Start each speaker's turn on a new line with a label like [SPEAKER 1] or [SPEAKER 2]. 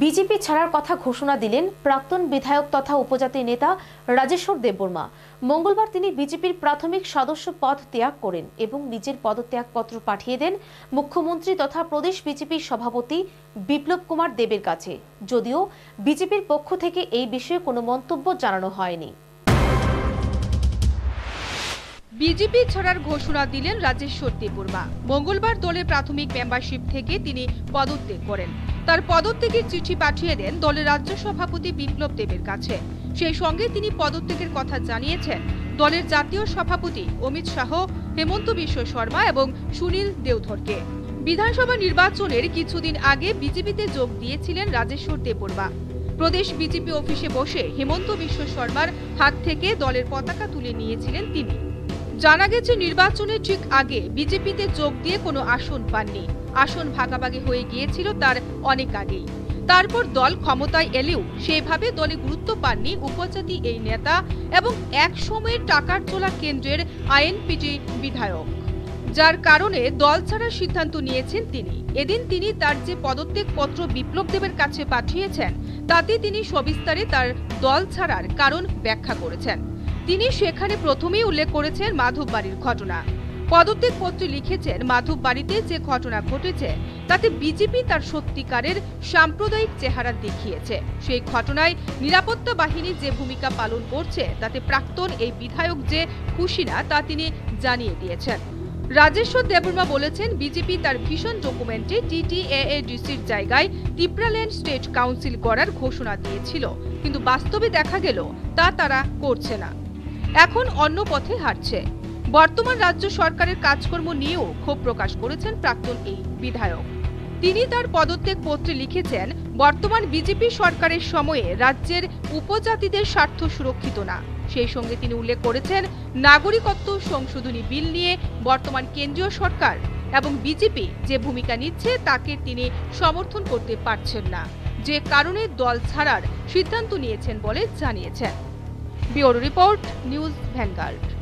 [SPEAKER 1] BJP ছাড়ার কথা ঘোষণা দিলেন প্রাক্তন বিধায়ক তথা উপজাতি নেতা রাজেশ্বর দেববর্মা। মঙ্গলবার তিনি বিজেপির প্রাথমিক সদস্য পদ ত্যাগ করেন এবং নিজের পদত্যাগপত্র পাঠিয়ে দেন মুখ্যমন্ত্রী তথা প্রদেশ বিজেপির সভাপতি বিপ্লব কুমার দেবের কাছে। যদিও বিজেপির পক্ষ থেকে এই বিষয়ে কোনো মন্তব্য জানানো হয়নি।
[SPEAKER 2] বিজেপি ছাড়ার ঘোষণা দিলেন রাজেশ্বর দেববর্মা মঙ্গলবার দলের প্রাথমিক মেম্বারশিপ থেকে তিনি পদত্যাগ করেন। তার পদত্যাগের চিঠি পাঠিয়ে দেন দলের রাজ্য সভাপতি বিপ্লব দেবের কাছে। সেই সঙ্গে তিনি পদত্যাগের কথা জানিয়েছেন দলের জাতীয় সভাপতি অমিত শাহ, হেমন্ত বিশ্ব শর্মা এবং সুনীল দেওধরকে। বিধানসভা নির্বাচনের কিছুদিন আগে বিজেপিতে যোগ দিয়েছিলেন রাজেশ্বর দেববর্মা প্রদেশ বিজেপি অফিসে বসে হেমন্ত বিশ্ব শর্মার হাত থেকে দলের পতাকা তুলে নিয়েছিলেন তিনি। জানা গেছে, নির্বাচনের ঠিক আগে বিজেপিতে যোগ দিয়ে কোনো আসন পাননি। আসন ভাগাভাগি হয়ে গিয়েছিল তার অনেক আগেই। তারপর দল ক্ষমতায় এলেও সেভাবে দলে গুরুত্ব পাননি উপজাতি এই নেতা এবং এক সময়ের টাকার তোলা কেন্দ্রের আইএনপিটি বিধায়ক। যার কারণে দল ছাড়ার সিদ্ধান্ত নিয়েছেন তিনি। এদিন তিনি তার যে পদত্যাগ পত্র বিপ্লব দেবের কাছে পাঠিয়েছেন, তাতে তিনি সবিস্তারে তার দল ছাড়ার কারণ ব্যাখ্যা করেছেন। তিনি সেখানে প্রথমেই উল্লেখ করেছেন মাধব বাড়ির ঘটনা। পদত্যাগ পত্রে লিখেছেন মাধব বাড়িতে যে ঘটনা ঘটেছে, তাতে বিজেপি তার সত্যিকারের সাম্প্রদায়িক চেহারা দেখিয়েছে। সেই ঘটনায় নিরাপত্তা বাহিনী যে ভূমিকা পালন করছে, তাতে প্রাক্তন এই বিধায়ক যে খুশি না, তা তিনি জানিয়ে দিয়েছেন। রাজেশ্বর দেববর্মা বলেছেন, বিজেপি তার ভীষণ ডকুমেন্টে টিটিএডিসির জায়গায় তিপ্রাল্যান্ড স্টেট কাউন্সিল করার ঘোষণা দিয়েছিল। কিন্তু বাস্তবে দেখা গেল, তা তারা করছে না। এখন অন্য পথে হাঁটছে। বর্তমান রাজ্য সরকারের কাজকর্ম নিয়েও ক্ষোভ প্রকাশ করেছেন প্রাক্তন এই বিধায়ক। তিনি তার পদত্যাগ পত্রে লিখেছেন, বর্তমান বিজেপি সরকারের সময়ে রাজ্যের উপজাতিদের স্বার্থ সুরক্ষিত না। সেই সঙ্গে তিনি উল্লেখ করেছেন, নাগরিকত্ব সংশোধনী বিল নিয়ে বর্তমান কেন্দ্রীয় সরকার এবং বিজেপি যে ভূমিকা নিচ্ছে তাকে তিনি সমর্থন করতে পারছেন না। যে কারণে দল ছাড়ার সিদ্ধান্ত নিয়েছেন বলে জানিয়েছেন। Bureau report News Vanguard.